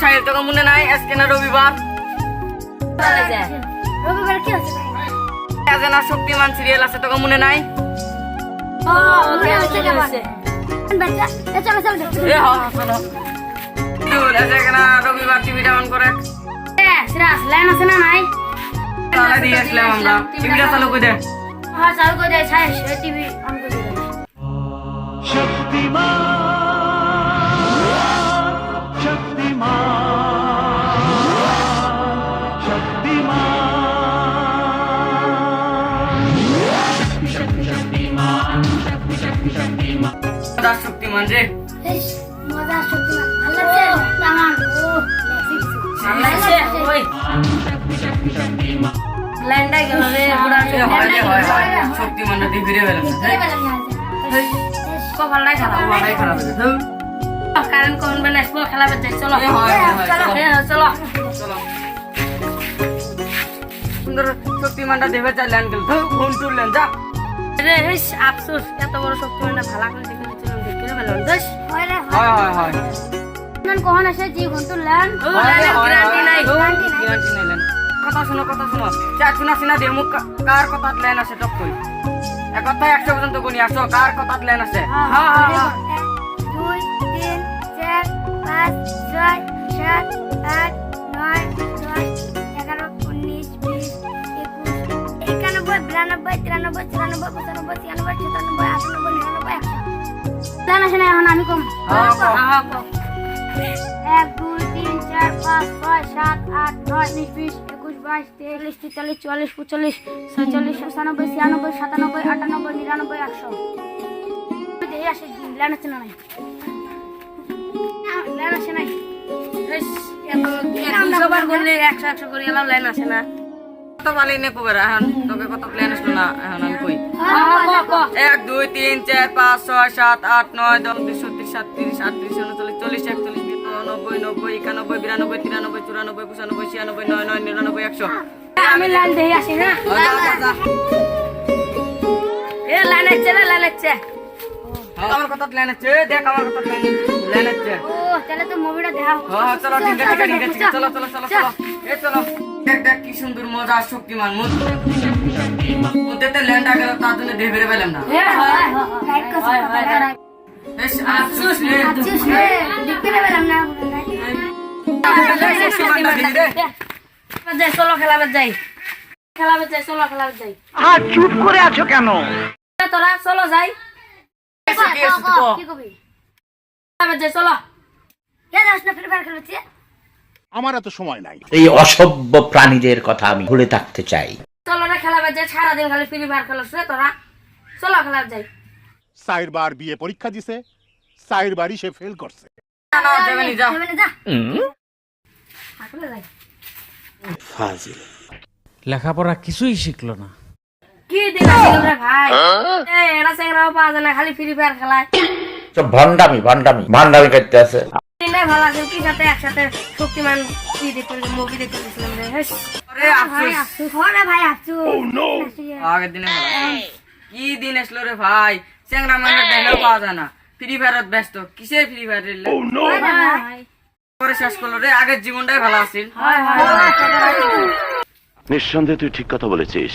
সাহিল তোকে মনে নাই? আজকে না রবিবার? শক্তিমান সিরিয়াল আছে, তোকে মনে নাই? রবিবার টিভিটা অন করে এ লাইন আছে না নাই দিয়ে আসলাম আমরা। টিভিটা চালু করে দে। হ্যাঁ চালু করে ছাই টিভি হয় হয় শক্তিমানটা দিয়ে ফিরে পেলাম কপালটাই খারাপ ওটাই খারাপ হয়েছে ধুর। কারেন্ট কোন বেলা আসব খেলা বেচে চলো। হয়, হয়, চলো। চলো। সুন্দর শক্তিমানটা দেবে চাইলেন গেল ফোন তুললেন যা। রে আফসোস এত বড় শক্তি মানে না ভালো করে দেখে নিতে আমি দেখে না লেন। লেন কথা শুনো কথা শুনো। চা শুনা শুনা দে মুখ কার কথা লেন আসে এক কথা 100 পর্যন্ত গুনি আসো কার কথা লেন আসে হ্যাঁ হ্যাঁ 2 3 4 বিরানব্বই তিরানব্বই চুরানব্বই পঁচানব্বই ছিয়ানব্বই সাতানব্বই আটানব্বই নিরানব্বই একশো। জানা শোনা এখন আমি কম? হ্যাঁ। হ্যাঁ, কম। এক দুই তিন চার পাঁচ ছয় সাত আট নয় উনিশ বিশ একুশ বাইশ তেইশ তেতাল্লিশ চুয়াল্লিশ পঁয়তাল্লিশ ছয়চল্লিশ সাতানব্বই ছিয়ানব্বই সাতানব্বই আটানব্বই নিরানব্বই একশো। আসে ল্যান আছে না নাই? ল্যান আছে নাই? একশো একশো করে এলাম লাইন আসে না। কত পালি নে কবে এখন তোকে কত প্ল্যান আসলো না এখন আমি কই? এক দুই তিন চার পাঁচ ছয় সাত আট নয় দশ দুশো তিরিশ সাতত্রিশ আটত্রিশ উনচল্লিশ চল্লিশ একচল্লিশ নব্বই নব্বই একানব্বই বিরানব্বই তিরানব্বই চুরানব্বই পঁচানব্বই ছিয়ানব্বই নয় নয় নিরানব্বই একশো। আমি লাইন দেখে আসি না? ও, যা, যা, যা। এ লাইন আছে লাইন আছে আমার কথা প্ল্যান আছে দেখ আমার কথা প্ল্যান প্ল্যান আছে ও তাহলে তো মুভিটা দেখা হ্যাঁ চলো ঠিক আছে, ঠিক আছে চলো চলো চলো। চলো। এ চলো। দেখ দেখ কি সুন্দর মজা আর শক্তিমান ল্যান্ডা গেল তার জন্য দেহ বেড়ে পেলাম না আচ্ছা চলো খেলাবে যাই চলো খেলাবে যাই আর চুপ করে আছো কেন তোরা চলো যাই কি কবি চলো যাস না ফ্রি ফায়ার খেলছি আমার এত সময় নাই। এই অসভ্য প্রাণীদের কথা আমি ভুলে থাকতে চাই। চলো না খেলাবে যাই সারাদিন খালি ফ্রি ফায়ার খেলাস রে তোরা চলো খেলাবে যাই। সাইর বার বিয়ে পরীক্ষা দিছে সাইর বাড়ি সে ফেল করছে। না না যাবে নি যা। যা হাঁটলে যাই? লেখাপড়া কিছুই শিখলো না। কি রে ভাই? এরা সেংরাও পাওয়া যায় না খালি ফ্রি ফায়ার খেলায়। সব ভণ্ডামি ভণ্ডামি ভণ্ডামি করতে আছে। তিনটাই ভালো আছে কি সাথে একসাথে শক্তিমান কি দেখতে মুভি দেখতে গেছিলাম রে। হেস। আরে আফসোস। আফসোস। হরে ভাই আফসোস। আগের দিনে কি দিন আসলো রে ভাই? চেংরা মানে দেখলেও পাওয়া যায় না। ফ্রি ফায়ারত ব্যস্ত। কিসের ফ্রি ফায়ার রে? পরে শেষ করল রে। আগের জীবনটাই ভালো আছিল। নিঃসন্দেহে তুই ঠিক কথা বলেছিস।